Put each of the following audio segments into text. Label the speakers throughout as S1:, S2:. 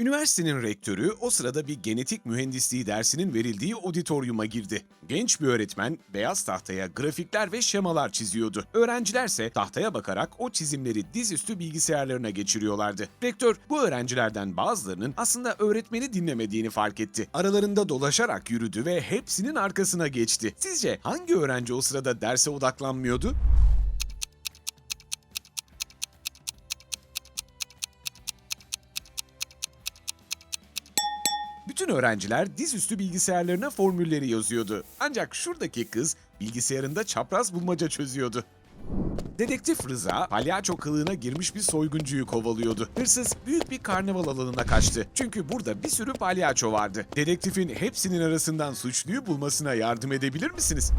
S1: Üniversitenin rektörü o sırada bir genetik mühendisliği dersinin verildiği auditoriuma girdi. Genç bir öğretmen beyaz tahtaya grafikler ve şemalar çiziyordu. Öğrencilerse tahtaya bakarak o çizimleri dizüstü bilgisayarlarına geçiriyorlardı. Rektör bu öğrencilerden bazılarının aslında öğretmeni dinlemediğini fark etti. Aralarında dolaşarak yürüdü ve hepsinin arkasına geçti. Sizce hangi öğrenci o sırada derse odaklanmıyordu? Bütün öğrenciler dizüstü bilgisayarlarına formülleri yazıyordu. Ancak şuradaki kız bilgisayarında çapraz bulmaca çözüyordu. Dedektif Rıza, palyaço kılığına girmiş bir soyguncuyu kovalıyordu. Hırsız büyük bir karnaval alanına kaçtı. Çünkü burada bir sürü palyaço vardı. Dedektifin hepsinin arasından suçluyu bulmasına yardım edebilir misiniz?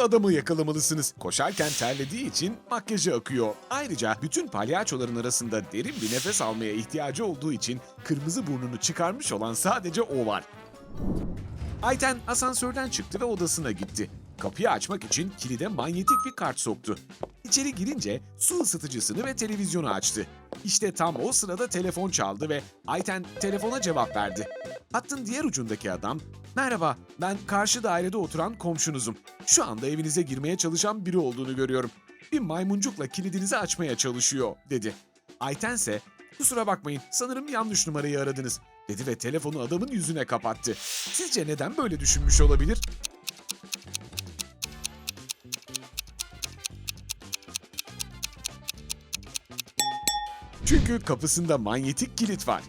S1: Adamı yakalamalısınız. Koşarken terlediği için makyajı akıyor. Ayrıca bütün palyaçoların arasında derin bir nefes almaya ihtiyacı olduğu için kırmızı burnunu çıkarmış olan sadece o var. Ayten asansörden çıktı ve odasına gitti. Kapıyı açmak için kilide manyetik bir kart soktu. İçeri girince su ısıtıcısını ve televizyonu açtı. İşte tam o sırada telefon çaldı ve Ayten telefona cevap verdi. Hattın diğer ucundaki adam, "Merhaba, ben karşı dairede oturan komşunuzum. Şu anda evinize girmeye çalışan biri olduğunu görüyorum. Bir maymuncukla kilidinizi açmaya çalışıyor." dedi. Ayten ise, "Kusura bakmayın, sanırım yanlış numarayı aradınız." dedi ve telefonu adamın yüzüne kapattı. Sizce neden böyle düşünmüş olabilir? Çünkü kapısında manyetik kilit var.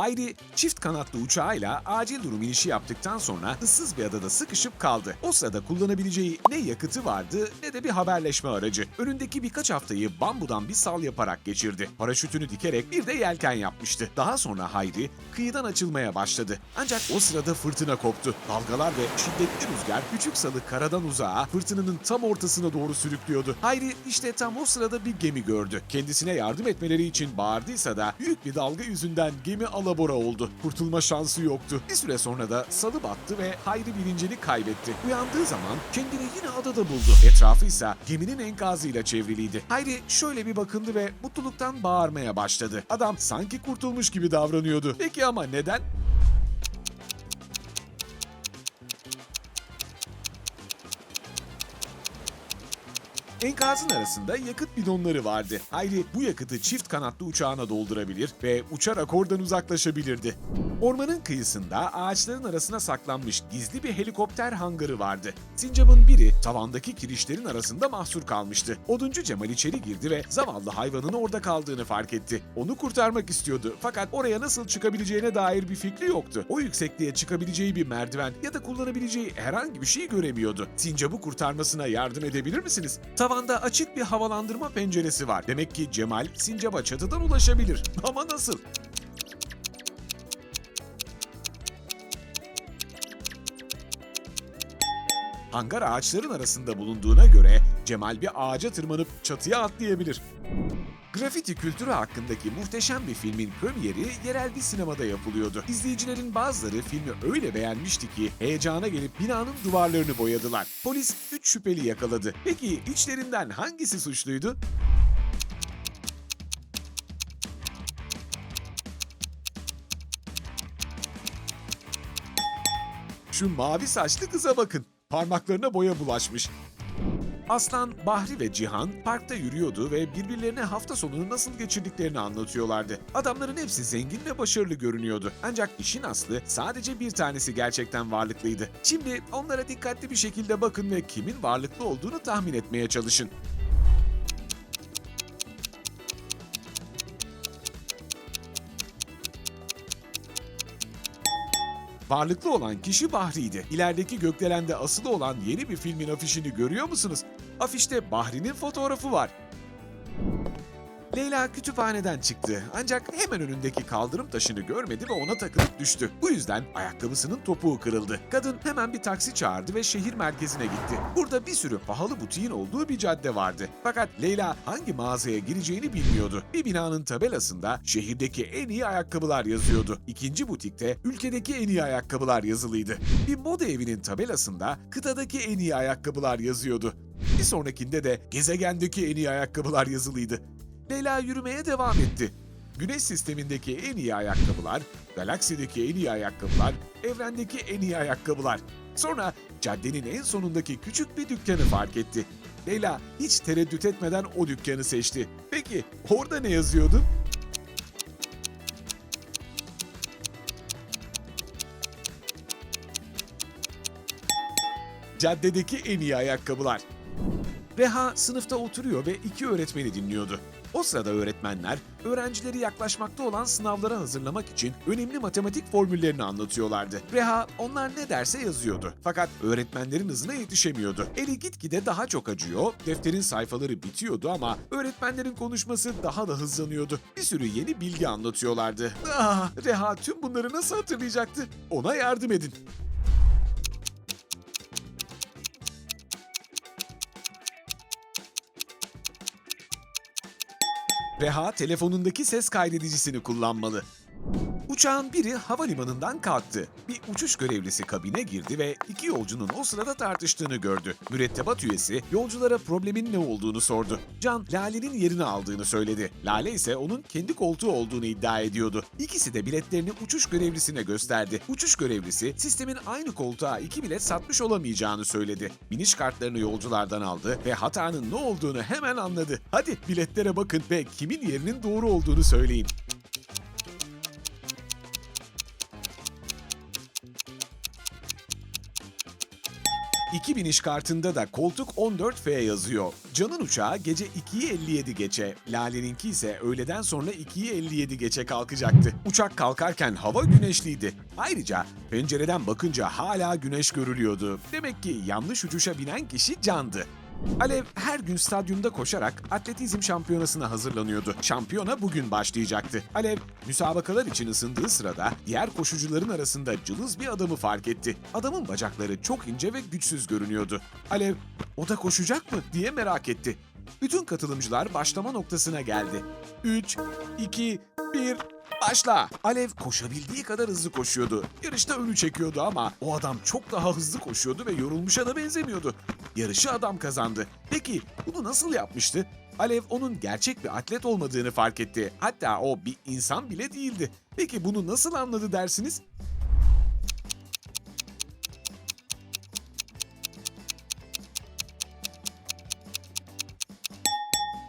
S1: Hayri çift kanatlı uçağıyla acil durum inişi yaptıktan sonra ıssız bir adada sıkışıp kaldı. O sırada kullanabileceği ne yakıtı vardı ne de bir haberleşme aracı. Önündeki birkaç haftayı bambudan bir sal yaparak geçirdi. Paraşütünü dikerek bir de yelken yapmıştı. Daha sonra Hayri kıyıdan açılmaya başladı. Ancak o sırada fırtına koptu. Dalgalar ve şiddetli rüzgar küçük salı karadan uzağa fırtınanın tam ortasına doğru sürüklüyordu. Hayri işte tam o sırada bir gemi gördü. Kendisine yardım etmeleri için bağırdıysa da büyük bir dalga yüzünden gemi alabora oldu. Kurtulma şansı yoktu. Bir süre sonra da salı battı ve Hayri bilincini kaybetti. Uyandığı zaman kendini yine adada buldu. Etrafı ise geminin enkazıyla çevriliydi. Hayri şöyle bir bakındı ve mutluluktan bağırmaya başladı. Adam sanki kurtulmuş gibi davranıyordu. Peki ama neden? Enkazın arasında yakıt bidonları vardı. Hayri bu yakıtı çift kanatlı uçağına doldurabilir ve uçarak oradan uzaklaşabilirdi. Ormanın kıyısında ağaçların arasına saklanmış gizli bir helikopter hangarı vardı. Sincap'ın biri tavandaki kirişlerin arasında mahsur kalmıştı. Oduncu Cemal içeri girdi ve zavallı hayvanın orada kaldığını fark etti. Onu kurtarmak istiyordu fakat oraya nasıl çıkabileceğine dair bir fikri yoktu. O yüksekliğe çıkabileceği bir merdiven ya da kullanabileceği herhangi bir şey göremiyordu. Sincap'ı kurtarmasına yardım edebilir misiniz? Tavanda açık bir havalandırma penceresi var. Demek ki Cemal Sincap'a çatıdan ulaşabilir. Ama nasıl? Hangar ağaçların arasında bulunduğuna göre Cemal bir ağaca tırmanıp çatıya atlayabilir. Grafiti kültürü hakkındaki muhteşem bir filmin premieri yerel bir sinemada yapılıyordu. İzleyicilerin bazıları filmi öyle beğenmişti ki heyecana gelip binanın duvarlarını boyadılar. Polis 3 şüpheli yakaladı. Peki içlerinden hangisi suçluydu? Şu mavi saçlı kıza bakın. Parmaklarına boya bulaşmış. Aslan, Bahri ve Cihan parkta yürüyordu ve birbirlerine hafta sonunu nasıl geçirdiklerini anlatıyorlardı. Adamların hepsi zengin ve başarılı görünüyordu. Ancak işin aslı sadece bir tanesi gerçekten varlıklıydı. Şimdi onlara dikkatli bir şekilde bakın ve kimin varlıklı olduğunu tahmin etmeye çalışın. Varlıklı olan kişi Bahri'ydi. İlerideki gökdelende asılı olan yeni bir filmin afişini görüyor musunuz? Afişte Bahri'nin fotoğrafı var. Leyla kütüphaneden çıktı ancak hemen önündeki kaldırım taşını görmedi ve ona takılıp düştü. Bu yüzden ayakkabısının topuğu kırıldı. Kadın hemen bir taksi çağırdı ve şehir merkezine gitti. Burada bir sürü pahalı butiğin olduğu bir cadde vardı. Fakat Leyla hangi mağazaya gireceğini bilmiyordu. Bir binanın tabelasında şehirdeki en iyi ayakkabılar yazıyordu. İkinci butikte ülkedeki en iyi ayakkabılar yazılıydı. Bir moda evinin tabelasında kıtadaki en iyi ayakkabılar yazıyordu. Bir sonrakinde de gezegendeki en iyi ayakkabılar yazılıydı. Leyla yürümeye devam etti. Güneş sistemindeki en iyi ayakkabılar, galaksideki en iyi ayakkabılar, evrendeki en iyi ayakkabılar. Sonra caddenin en sonundaki küçük bir dükkanı fark etti. Leyla hiç tereddüt etmeden o dükkanı seçti. Peki orada ne yazıyordu? Caddedeki en iyi ayakkabılar. Reha sınıfta oturuyor ve iki öğretmeni dinliyordu. O sırada öğretmenler öğrencileri yaklaşmakta olan sınavlara hazırlamak için önemli matematik formüllerini anlatıyorlardı. Reha onlar ne derse yazıyordu. Fakat öğretmenlerin hızına yetişemiyordu. Eli gitgide daha çok acıyor, defterin sayfaları bitiyordu ama öğretmenlerin konuşması daha da hızlanıyordu. Bir sürü yeni bilgi anlatıyorlardı. Ah, Reha tüm bunları nasıl hatırlayacaktı? Ona yardım edin. Reha telefonundaki ses kaydedicisini kullanmalı. Uçağın biri havalimanından kalktı. Bir uçuş görevlisi kabine girdi ve iki yolcunun o sırada tartıştığını gördü. Mürettebat üyesi yolculara problemin ne olduğunu sordu. Can, Lale'nin yerini aldığını söyledi. Lale ise onun kendi koltuğu olduğunu iddia ediyordu. İkisi de biletlerini uçuş görevlisine gösterdi. Uçuş görevlisi sistemin aynı koltuğa iki bilet satmış olamayacağını söyledi. Biniş kartlarını yolculardan aldı ve hatanın ne olduğunu hemen anladı. Hadi biletlere bakın ve kimin yerinin doğru olduğunu söyleyin. İki biniş kartında da koltuk 14F yazıyor. Can'ın uçağı gece 2'yi 57 geçe, Lale'ninki ise öğleden sonra 2'yi 57 geçe kalkacaktı. Uçak kalkarken hava güneşliydi. Ayrıca pencereden bakınca hala güneş görülüyordu. Demek ki yanlış uçuşa binen kişi Can'dı. Alev her gün stadyumda koşarak atletizm şampiyonasına hazırlanıyordu. Şampiyona bugün başlayacaktı. Alev müsabakalar için ısındığı sırada diğer koşucuların arasında cılız bir adamı fark etti. Adamın bacakları çok ince ve güçsüz görünüyordu. Alev o da koşacak mı diye merak etti. Bütün katılımcılar başlama noktasına geldi. 3, 2, 1, Başla! Alev koşabildiği kadar hızlı koşuyordu. Yarışta önü çekiyordu ama o adam çok daha hızlı koşuyordu ve yorulmuşa da benzemiyordu. Yarışı adam kazandı. Peki bunu nasıl yapmıştı? Alev onun gerçek bir atlet olmadığını fark etti. Hatta o bir insan bile değildi. Peki bunu nasıl anladı dersiniz?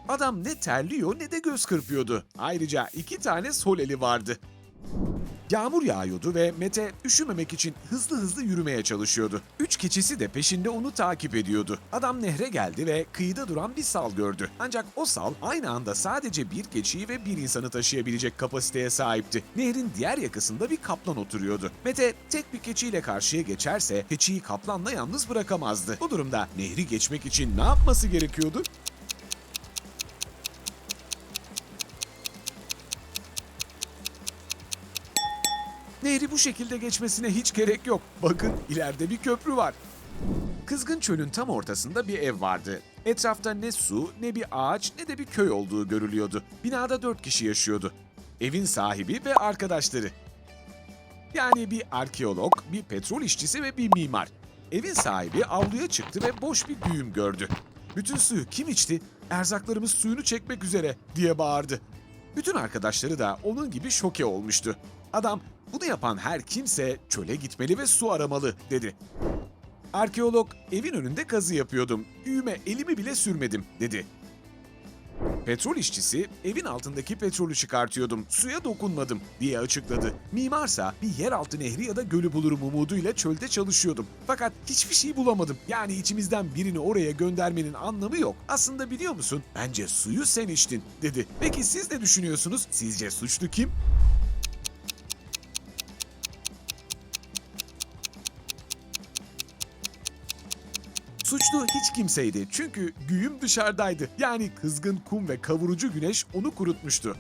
S1: Adam ne terliyor ne de göz kırpıyordu. Ayrıca iki tane sol eli vardı. Yağmur yağıyordu ve Mete üşümemek için hızlı hızlı yürümeye çalışıyordu. Üç keçisi de peşinde onu takip ediyordu. Adam nehre geldi ve kıyıda duran bir sal gördü. Ancak o sal aynı anda sadece bir keçiyi ve bir insanı taşıyabilecek kapasiteye sahipti. Nehrin diğer yakasında bir kaplan oturuyordu. Mete tek bir keçiyle karşıya geçerse keçiyi kaplanla yalnız bırakamazdı. Bu durumda nehri geçmek için ne yapması gerekiyordu? Nehri bu şekilde geçmesine hiç gerek yok. Bakın ileride bir köprü var. Kızgın çölün tam ortasında bir ev vardı. Etrafta ne su, ne bir ağaç, ne de bir köy olduğu görülüyordu. Binada dört kişi yaşıyordu. Evin sahibi ve arkadaşları. Yani bir arkeolog, bir petrol işçisi ve bir mimar. Evin sahibi avluya çıktı ve boş bir güğüm gördü. Bütün suyu kim içti? Erzaklarımız suyunu çekmek üzere diye bağırdı. Bütün arkadaşları da onun gibi şoke olmuştu. Adam bunu yapan her kimse çöle gitmeli ve su aramalı dedi. Arkeolog evin önünde kazı yapıyordum. Güğüme elimi bile sürmedim dedi. Petrol işçisi evin altındaki petrolü çıkartıyordum. Suya dokunmadım diye açıkladı. Mimarsa bir yeraltı nehri ya da gölü bulurum umuduyla çölde çalışıyordum. Fakat hiçbir şey bulamadım. Yani içimizden birini oraya göndermenin anlamı yok. Aslında biliyor musun? Bence suyu sen içtin dedi. Peki siz ne düşünüyorsunuz? Sizce suçlu kim? Suçlu hiç kimseydi çünkü güğüm dışarıdaydı. Yani kızgın kum ve kavurucu güneş onu kurutmuştu.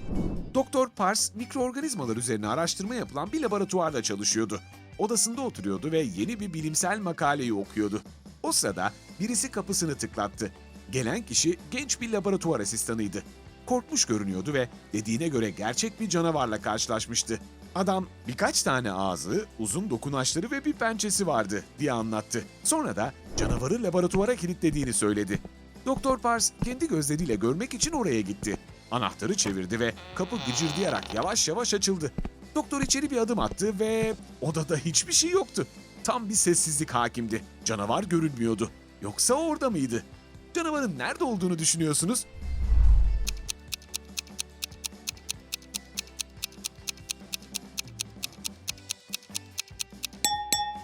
S1: Doktor Pars mikroorganizmalar üzerine araştırma yapılan bir laboratuvarda çalışıyordu. Odasında oturuyordu ve yeni bir bilimsel makaleyi okuyordu. O sırada birisi kapısını tıklattı. Gelen kişi genç bir laboratuvar asistanıydı. Korkmuş görünüyordu ve dediğine göre gerçek bir canavarla karşılaşmıştı. Adam birkaç tane ağzı, uzun dokunaçları ve bir pençesi vardı diye anlattı. Sonra da canavarı laboratuvara kilitlediğini söyledi. Doktor Pars kendi gözleriyle görmek için oraya gitti. Anahtarı çevirdi ve kapı gıcırdayarak yavaş yavaş açıldı. Doktor içeri bir adım attı ve odada hiçbir şey yoktu. Tam bir sessizlik hakimdi. Canavar görünmüyordu. Yoksa orada mıydı? Canavarın nerede olduğunu düşünüyorsunuz?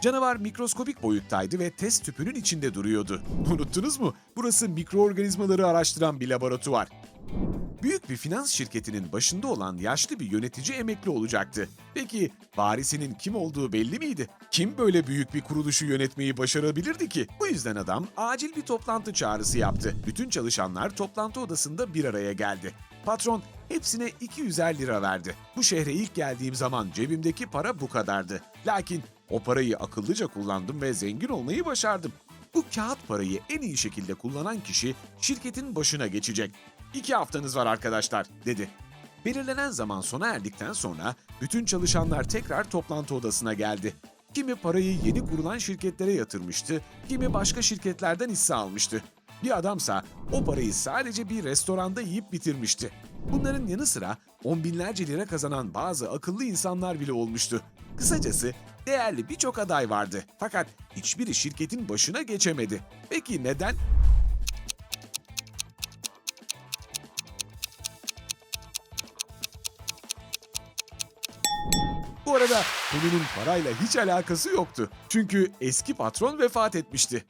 S1: Canavar mikroskobik boyuttaydı ve test tüpünün içinde duruyordu. Unuttunuz mu? Burası mikroorganizmaları araştıran bir laboratuvar. Büyük bir finans şirketinin başında olan yaşlı bir yönetici emekli olacaktı. Peki varisinin kim olduğu belli miydi? Kim böyle büyük bir kuruluşu yönetmeyi başarabilirdi ki? Bu yüzden adam acil bir toplantı çağrısı yaptı. Bütün çalışanlar toplantı odasında bir araya geldi. Patron hepsine 200'er lira verdi. Bu şehre ilk geldiğim zaman cebimdeki para bu kadardı. Lakin o parayı akıllıca kullandım ve zengin olmayı başardım. Bu kağıt parayı en iyi şekilde kullanan kişi şirketin başına geçecek. İki haftanız var arkadaşlar, dedi. Belirlenen zaman sona erdikten sonra bütün çalışanlar tekrar toplantı odasına geldi. Kimi parayı yeni kurulan şirketlere yatırmıştı, kimi başka şirketlerden hisse almıştı. Bir adamsa o parayı sadece bir restoranda yiyip bitirmişti. Bunların yanı sıra on binlerce lira kazanan bazı akıllı insanlar bile olmuştu. Kısacası değerli birçok aday vardı. Fakat hiçbiri şirketin başına geçemedi. Peki neden? Bu arada konunun parayla hiç alakası yoktu. Çünkü eski patron vefat etmişti.